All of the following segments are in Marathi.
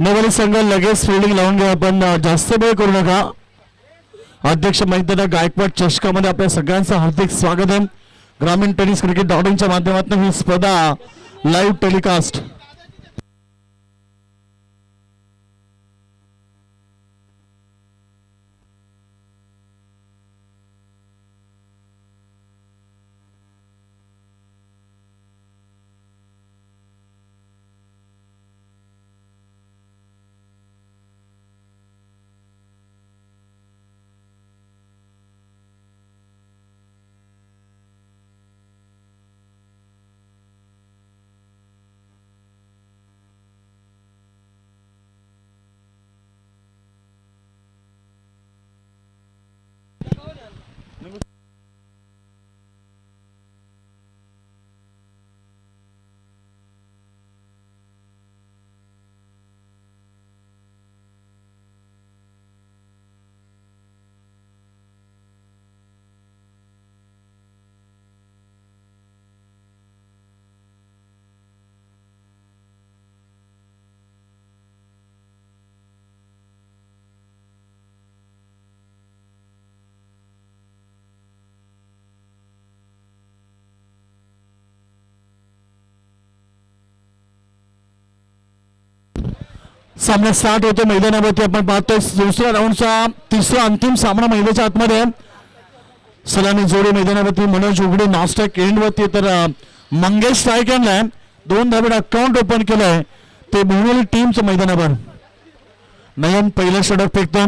नवरी संघ लगेच फिल्डिंग लावून घ्या. आपण जास्त वेळ करू नका. अध्यक्ष महेंद्र गायकवाड चषकामध्ये आपल्या सगळ्यांचं हार्दिक स्वागत आहे ग्रामीण टेनिस क्रिकेट डॉटिंगच्या माध्यमातून ही स्पर्धा लाईव्ह टेलिकास्ट सामना स्टार्ट होतो मैदानावरती. आपण पाहतोय दुसऱ्या राऊंडचा तिसरा अंतिम सामना महिलेच्या आतमध्ये. आहे. सलामी जोडी मैदानावरती मनोज उघडे नास्टॅक एंडवरती. तर मंगेश नाईक यांना दोन धाबेड अकाउंट ओपन केलंय. ते भुवनेली टीमचं मैदानावर. नयन पहिलं षटक फेकतो.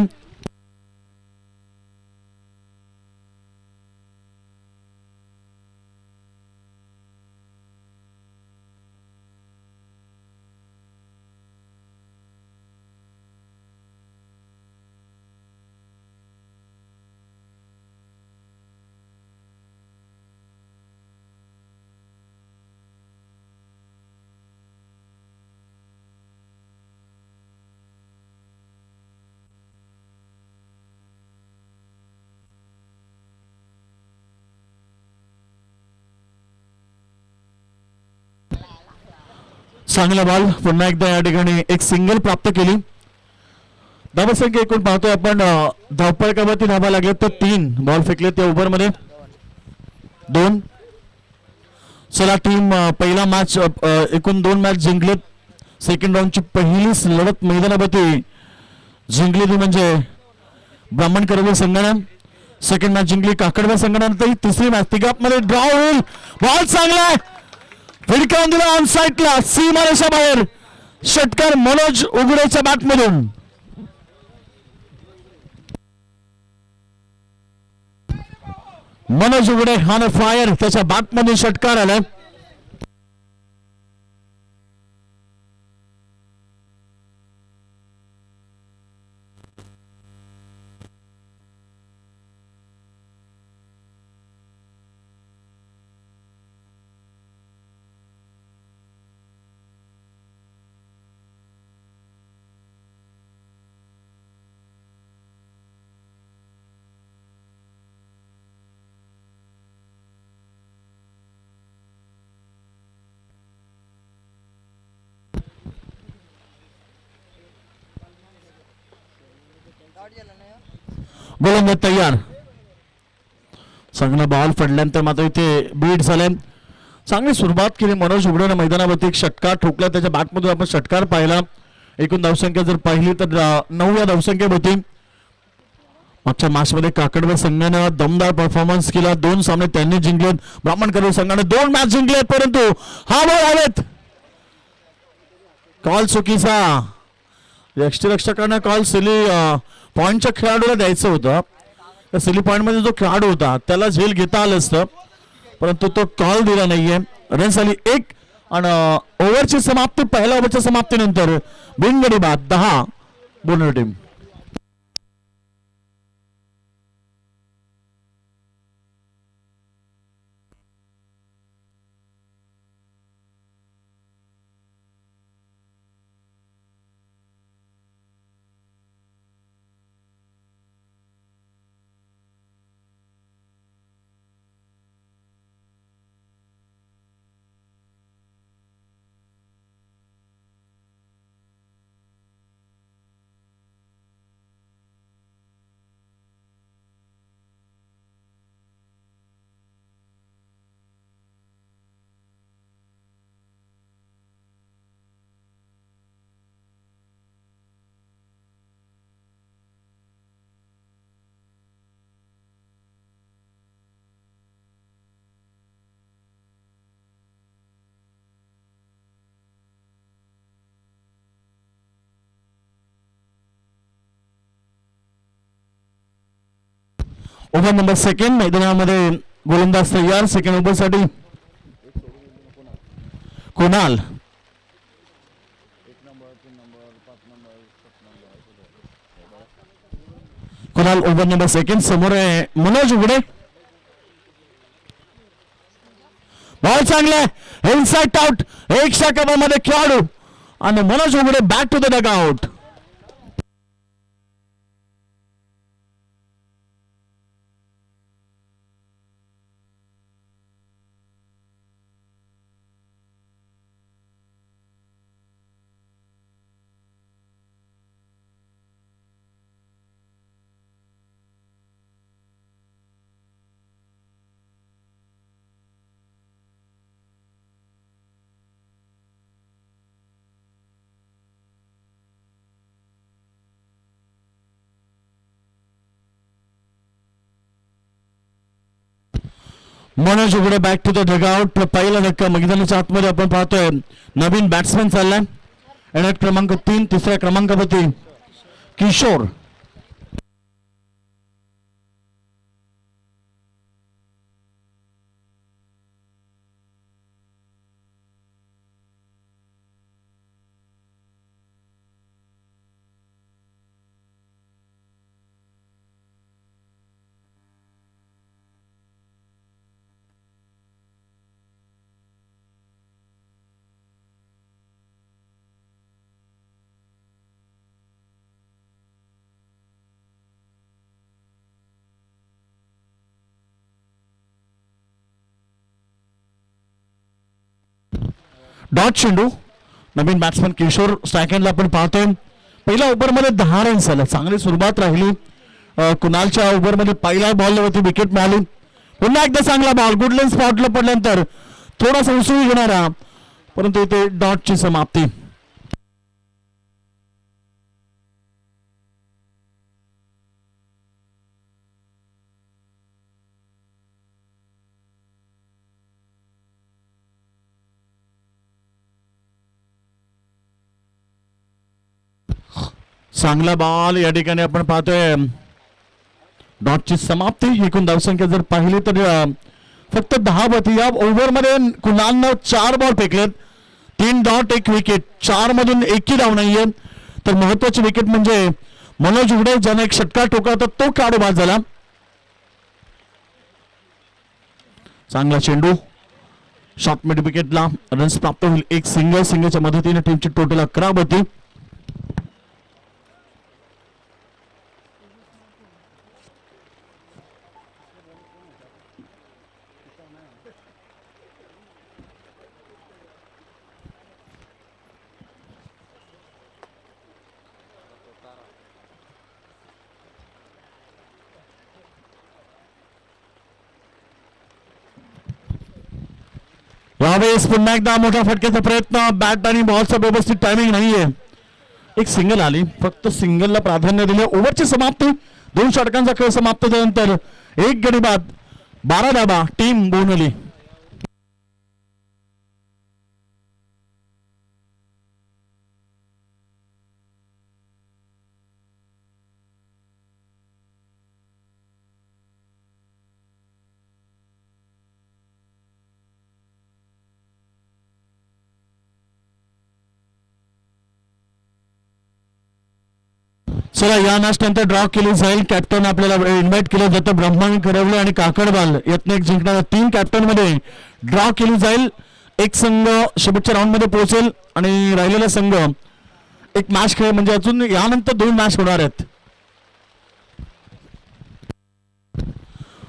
चांगला बॉल पुन्हा एकदा या ठिकाणी एक सिंगल प्राप्त केली. धावसंख्या एकूण पाहतोय आपण धावपळकावरती धावा लागले तर तीन बॉल फेकले त्या ओव्हरमध्ये दोन. चला टीम पहिला मॅच एकूण दोन मॅच जिंकलेत. सेकंड राऊंडची पहिलीच लढत मैदानावरती म्हणजे जिंकली ती म्हणजे ब्राह्मण करवीर संघानं. सेकंड मॅच जिंकली काकडव्या संघानंतर तिसरी मॅच तिघामध्ये ड्रॉ होईल. बॉल चांगला आहे. फिडकावून दिला ऑन साईटला सीमारेषा बाहेर. षटकार मनोज उघडेच्या बॅटमधून मनोज उघडे हान फायर त्याच्या बॅटमधून षटकार आला. गोलंदाज तयार. चांगला बॉल पडल्यानंतर मात्र इथे बीट झाले. चांगली सुरुवात केली मनोज उघडून मैदानावरती. एक षटकार ठोकला त्याच्या बॅटमधून आपण षटकार पाहिला. एकूण धावसंख्या जर पाहिली तर नऊ या धावसंख्येत होती. मागच्या मॅचमध्ये काकडवे संघानं दमदार परफॉर्मन्स केला. दोन सामने त्यांनी जिंकले ब्राह्मण करवे संघाने दोन मॅच जिंकले परंतु हा बॉल आलेत कॉल चुकीचा. यष्टीरक्षकांना कॉल सिली पॉईंटच्या खेळाडूला द्यायचं होतं. त्या सिली पॉईंटमध्ये जो खेळाडू होता त्याला झेल घेता आलं असतं. परंतु तो कॉल दिला नाहीये. रन्स आली एक आणि ओव्हरची समाप्ती पहिल्या ओव्हरच्या समाप्तीनंतर बिनगडी बाद दहा बोनर टीम. ओव्हर नंबर सेकंड मैदानामध्ये गोलंदाज तयार. Second ओव्हरसाठी Kunal? Kunal over number second समोर आहे मनोज उघडे. बॉल चांगला इनसाइड आउट एक मध्ये खेळाडू. आणि Manoj Ughade back to the dugout Manoj Ughade back to the dugout पहिला धक्का मैदानाच्या आतमध्ये आपण पाहतोय. नवीन बॅट्समॅन चाललाय. एनएट क्रमांक तीन तिसऱ्या क्रमांकावरती किशोर. डॉट चेंडू. नवीन बॅट्समॅन किशोर स्ट्रायकॅनला आपण पाहतोय. पहिल्या ओव्हरमध्ये दहा रन्स आल्या चांगली सुरुवात राहिली. कुणालच्या ओव्हरमध्ये पहिल्या बॉलवरती विकेट मिळाली. पुन्हा एकदा चांगला बॉल गुडलेन स्पॉटला पडल्यानंतर थोडासा उसळी घेणारा परंतु इथे डॉटची समाप्ती. चांगला बॉल या ठिकाणी आपण पाहतोय. डॉटची समाप्ती. एकूण धावसंख्या जर पाहिली तर फक्त दहा बती. या ओव्हरमध्ये कुणालनं चार बॉल फेकलेत. तीन डॉट एक विकेट चार मधून एकही डाव नाहीये. तर महत्वाची विकेट म्हणजे मनोज उघडे ज्याने एक षटकार ठोका होता तो काढू बाद झाला. चांगला चेंडू. शॉर्ट मिड विकेटला रन्स प्राप्त होईल. एक सिंगल सिंगलच्या मदतीने टीमची टोटल अकरा होती यावेळेस पुन्हा एकदा मोठा फटक्याचा प्रयत्न बॅट आणि बॉलचा व्यवस्थित टायमिंग नाहीये एक सिंगल आली फक्त सिंगलला प्राधान्य दिले ओव्हरची समाप्ती दोन षटकांचा खेळ समाप्त झाल्यानंतर एक गडी बाद बारा धाबा टीम बोनली. चला या नाश्त्यानंतर नंतर ड्रॉ केली जाईल. कॅप्टन आपल्याला इन्व्हाइट केलं जातं. ब्रह्मांड करवले आणि काकडबाल यातनं एक जिंकणारा तीन कॅप्टनमध्ये ड्रॉ केली जाईल. एक संघ शेवटच्या राऊंडमध्ये पोहोचेल आणि राहिलेला संघ एक मॅच खेळ म्हणजे अजून यानंतर दोन मॅच होणार आहेत.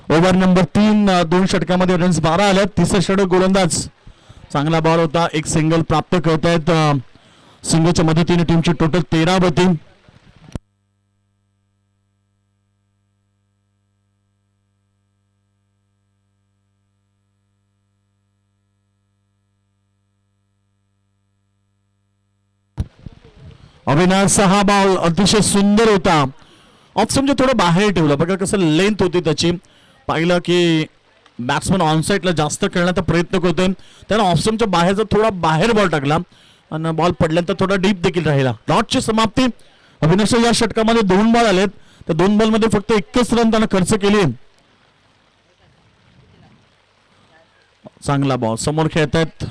ओव्हर नंबर तीन दोन षटकामध्ये रन्स बारा आल्या तिसरा षटक गोलंदाज. चांगला बॉल होता. एक सिंगल प्राप्त करतायत. सिंगच्या मदतीने टीमची टोटल तेरा होती अविनाशचा हा बॉल अतिशय सुंदर होता. ऑफ समजा थोडं बाहेर ठेवलं बघा कसं लेंथ होती त्याची. पाहिलं की बॅट्समॅन ऑन साईडला जास्त खेळण्याचा प्रयत्न करतोय. त्यानं ऑफसमच्या बाहेरचा थोडा बाहेर बॉल टाकला. आणि बॉल पडल्यानंतर थोडा डीप देखील राहिला. डॉटची समाप्ती. अविनाश या षटकामध्ये दोन बॉल आलेत. तर दोन बॉलमध्ये फक्त एकच रन त्यानं खर्च केली. चांगला बॉल समोर खेळतात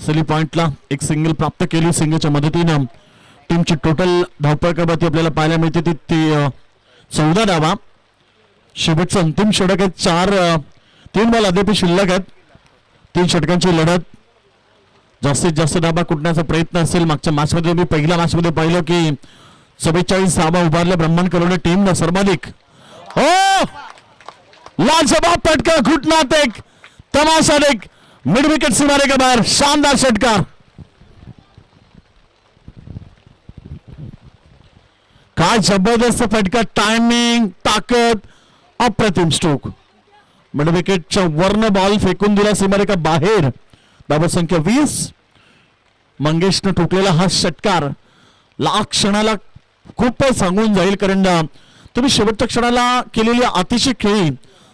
सिली पॉइंटला एक सिंगल प्राप्त केली सिंगलच्या मदतीनं. टीमची टोटल धावपळ कबाती आपल्याला पाहायला मिळते. ती ती चौदा धावा. शेवटचं अंतिम षटक आहे चार तीन बॉल अद्याप शिल्लक आहेत. तीन षटकांची लढत. जास्तीत जास्त धाबा कुटण्याचा प्रयत्न असेल? मागच्या मॅचमध्ये मी पहिल्या मॅचमध्ये पाहिलं की चव्वेचाळीस धाबा उभारल्या ब्रह्मांड करोडे टीमनं सर्वाधिक. हो! लालसभा पटका घुटनात एक तमाशा एक मिड विकेट सुमारे का बाहेर. शानदार षटकार. काय जबरदस्त फटका टायमिंग ताकद अप्रतिम स्ट्रोक म्हणजे विकेटच्या वर्ण बॉल फेकून दिला सीमारेखा बाहेर. धाबा संख्या वीस. मंगेशनं ठोकलेला हा षटकार. ला क्षणाला खूप सांगून जाईल कारण तुम्ही शेवटच्या क्षणाला केलेली अतिशय खेळी.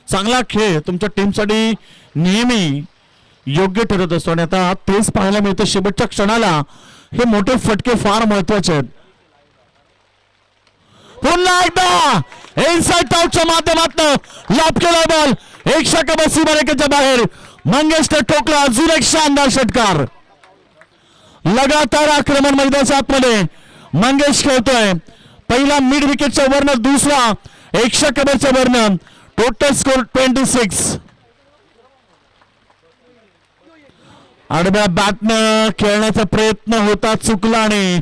चांगला खेळ. तुमच्या टीमसाठी नेहमी योग्य ठरत असतो. आणि आता तेच पाहायला मिळतं शेवटच्या क्षणाला. हे मोठे फटके फार महत्त्वाचे आहेत. पुन्हा एकदा इनसाइड आउटच्या माध्यमातून लॉप केला बॉल एक षटका बसी बरेकेच्या बाहेर. मंगेशने ठोकला. अजून एक शानदार षटकार. लगातार आक्रमण मैदानाच्या आतमध्ये मंगेश खेळतोय. पहिला मिड विकेटच्या वर्णन दुसरा एकशे कबरच्या वर्णन टोटल स्कोर ट्वेंटी सिक्स आडव्या बॅटनं खेळण्याचा प्रयत्न होता चुकला आणि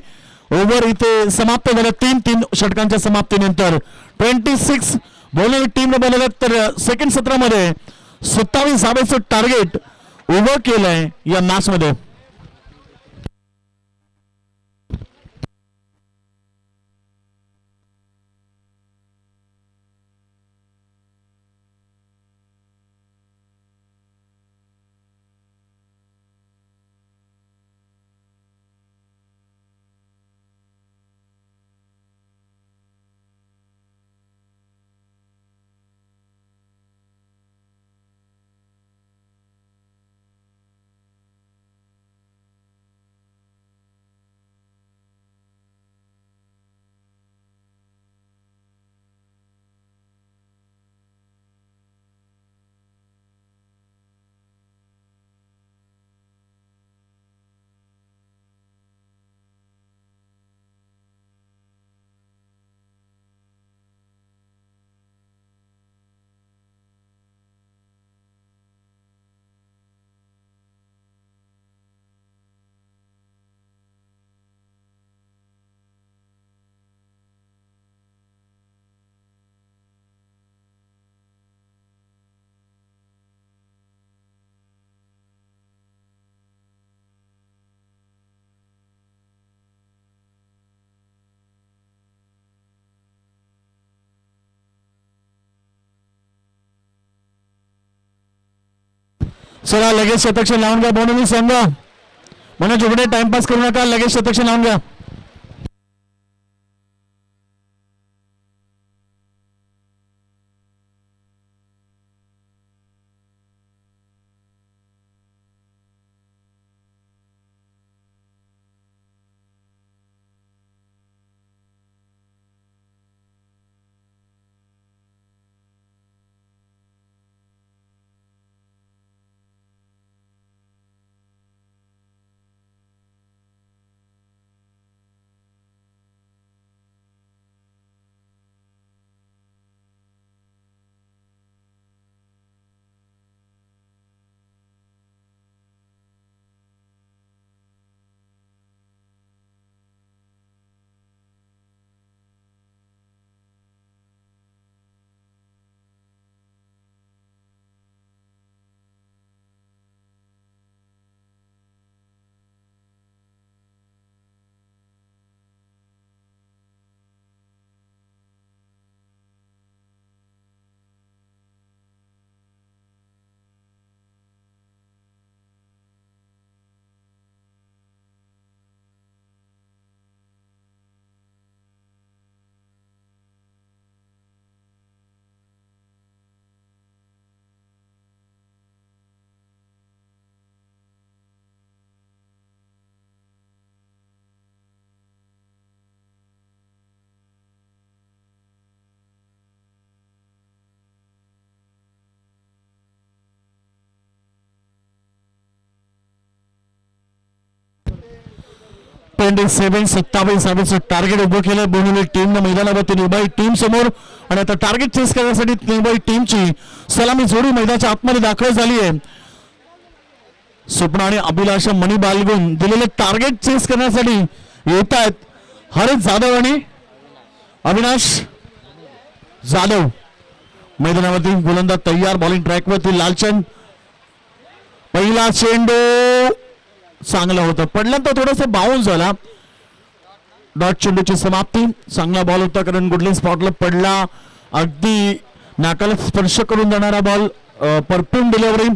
ओव्हर इथे समाप्त झाल्या तीन तीन षटकांच्या समाप्तीनंतर ट्वेंटी सिक्स बॉलिंग टीमने बनवलं. तर सेकंड सत्रामध्ये सत्तावीस सावेचं टार्गेट उभं केलंय या मॅच चला लगेच शतक्ष लावून घ्या म्हणून संघ सांगा. म्हणून जेवढे टाइमपास करू नका लगेच शतक्ष लावून घ्या. ट्वेंटी सेव्हन सत्तावीस धावेचं टार्गेट उभं केलं बोनिवली टीमनं मैदानावरती निर्भय टीम समोर. आणि आता टार्गेट चेस करण्यासाठी निर्भय टीमची सलामी जोडी मैदानाच्या आतमध्ये दाखल झाली आहे स्वप्न आणि अभिलाषा मणी बालगुन दिलेले टार्गेट चेस करण्यासाठी येत आहेत हरित जाधव आणि अविनाश जाधव. मैदानावरती गोलंदाज तयार बॉलिंग ट्रॅकवरती लालचंद. पहिला चेंडू! चांगला होता. पडल्यानंतर थोडस बाउन्स झाला. डॉट चेंडूची समाप्ती. चांगला बॉल होता कारण गुडलिंग स्पॉटला पडला. अगदी नाकाला स्पर्श करून जाणारा बॉल परफ्यूम डिलिव्हरी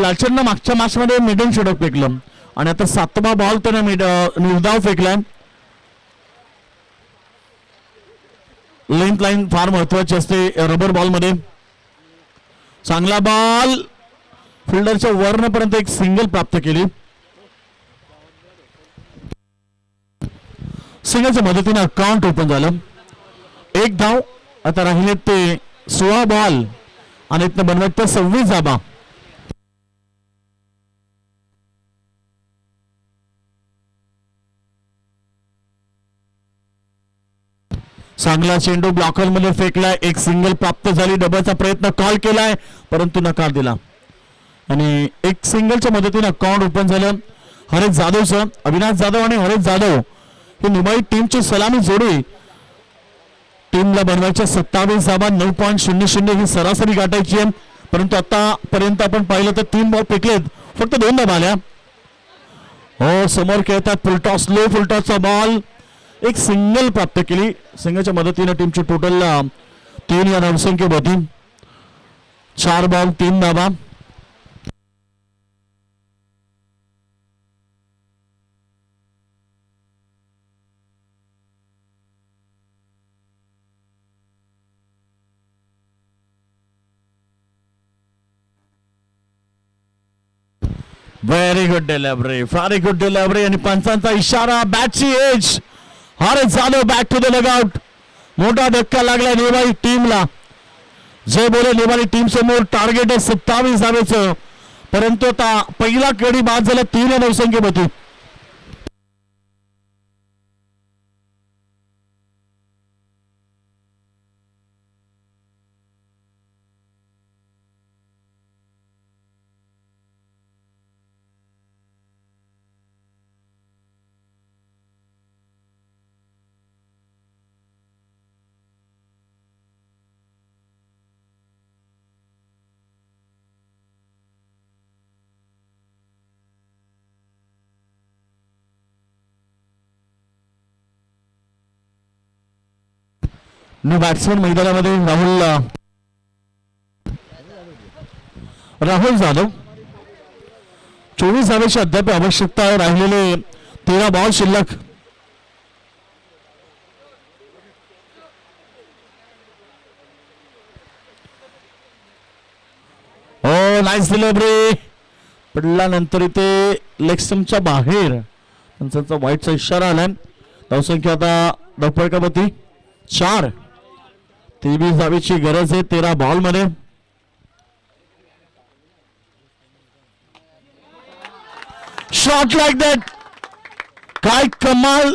लालचंदनं मागच्या मॅचमध्ये मिडन षटक फेकलं. आणि आता सातवा बॉल त्याने मिड निर्धाव फेकलाय. लेंथ लाईन फार महत्वाची असते रबर बॉलमध्ये चांगला बॉल फिल्डरच्या वर्णपर्यंत एक सिंगल प्राप्त केली. सिंगलच्या मदतीने अकाउंट ओपन झालं. एक धाव आता राहिले ते सोळा बॉल आणि इथनं बनवत ते सव्वीस धाबा चांगला चेंडू ब्लॉकरमध्ये फेकलाय. एक सिंगल प्राप्त झाली. डबलचा प्रयत्न कॉल केलाय परंतु नकार दिला. आणि एक सिंगलच्या मदतीने अकाउंट ओपन झालं. हरेश जाधवचं अविनाश जाधव आणि हरेश जाधव ही मुंबई टीमची सलामी जोडी. टीमला बनवायच्या सत्तावीस धाबा नऊ पॉईंट शून्य शून्य ही सरासरी गाठायची आहे. परंतु आतापर्यंत आपण पाहिलं तर तीन बॉल फेकलेत फक्त दोन धाबा आल्या. हो समोर खेळतात फुलटॉस लो फुलटॉसचा बॉल एक सिंगल प्राप्त केली. सिंगलच्या मदतीने टीमची टोटल तीन या धावसंख्ये चार बॉल तीन धाबा very good delivery very good delivery आणि पंचांचा इशारा बॅटची एज अरे झालो बॅक टू द लगआउट मोठा धक्का लागला नेवाई टीमला जे बोले नेवाई टीम समोर टार्गेट आहे सत्तावीस धावेचं परंतु आता पहिला कडी बाद झाला तीन नवसंख्येत होती न्यू बॅट्समन मैदानामध्ये राहुल राहुल जाधव. चोवीस धावेची अद्याप आवश्यकता आहे. राहिलेले तेरा बॉल शिल्लक. हो नाईस डिलिव्हरी पडल्यानंतर इथे लेक्समच्या बाहेर. त्यांचा वाईटचा इशारा आलाय. धावसंख्या आता धपडकापती चार. तेवीस धावेची गरज आहे तेरा बॉलमध्ये. शॉट लाईक दॅट काय कमाल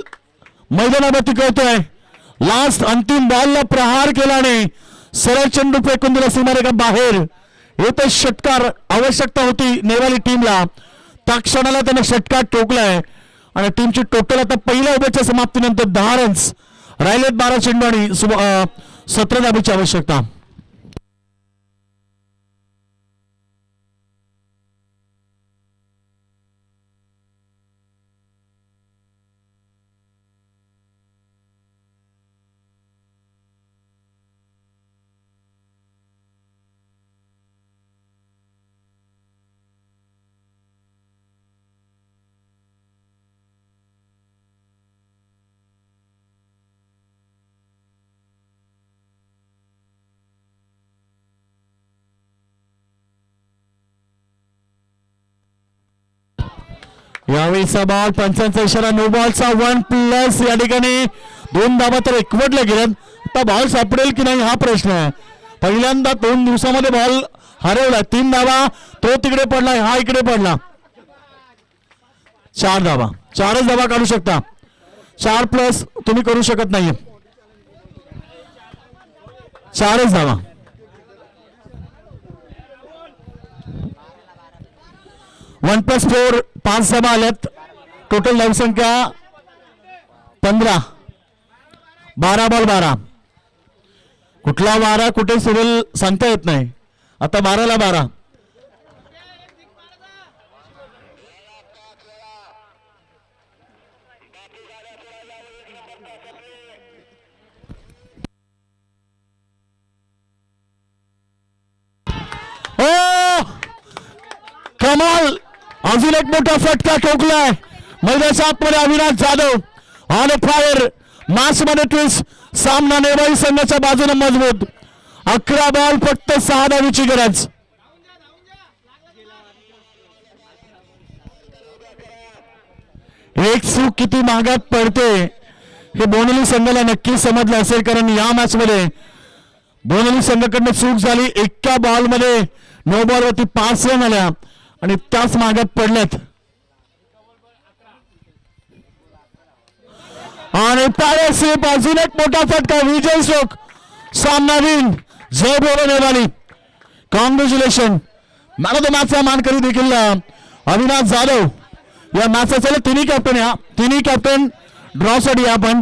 मैदानावरती कळतोय. लास्ट अंतिम बॉलला प्रहार केल्याने सरळ चेंडू फेकून दिला सीमारेखा बाहेर. येथे षटकार आवश्यकता होती नेवाली टीमला त्या क्षणाला त्याने षटकार टोकलाय. आणि टीमची टोटल आता पहिल्या ओव्हरच्या समाप्तीनंतर दहा रन्स राहिलेत बारा चेंडू आणि सत्र धाबीची आवश्यकता. यावेळीचा बॉल पंचांचा इशारा नो बॉलचा वन प्लस या ठिकाणी. दोन धाबा तर एकवटल्या गेल्यात. आता बॉल सापडेल की नाही हा प्रश्न आहे. पहिल्यांदा दोन दिवसामध्ये बॉल हरवला. तीन धाबा तो तिकडे पडला हा इकडे पडला. चार धाबा चारच धावा काढू शकता. चार प्लस तुम्ही करू शकत नाही चारच धावा. वन प्लस फोर पाच सभा आल्यात. टोटल धावसंख्या पंधरा. बारा बॉल बारा. कुठला बारा कुठे सुरेल सांगता येत नाही. आता बाराला बारा. कमाल! अजून एक मोठा फटका ठोकलाय. मैदानाच्या आतमध्ये अविनाश जाधव. ऑन फायर मासमध्ये ट्विस्ट सामना नेवाई संघाच्या बाजूने मजबूत. अकरा बॉल फक्त सहा धावीची गरज. एक चूक किती महागात पडते हे बोनली संघाला नक्की समजलं असेल कारण या मॅच मध्ये बोनली संघाकडनं चूक झाली. एका बॉलमध्ये नो बॉल वरती पाच रन आल्या. आणि त्याच मागे पडल्यात आणि पॅरेसी अजून एक मोठा फटका विजय स्ट्रोक सामनावीन जय बोलो Nevali. Congratulation man of the मॅचचा मानकरी देखील अविनाश जाधव. या मॅचचा चला तिन्ही कॅप्टन या. तिन्ही कॅप्टन ड्रॉसाठी आपण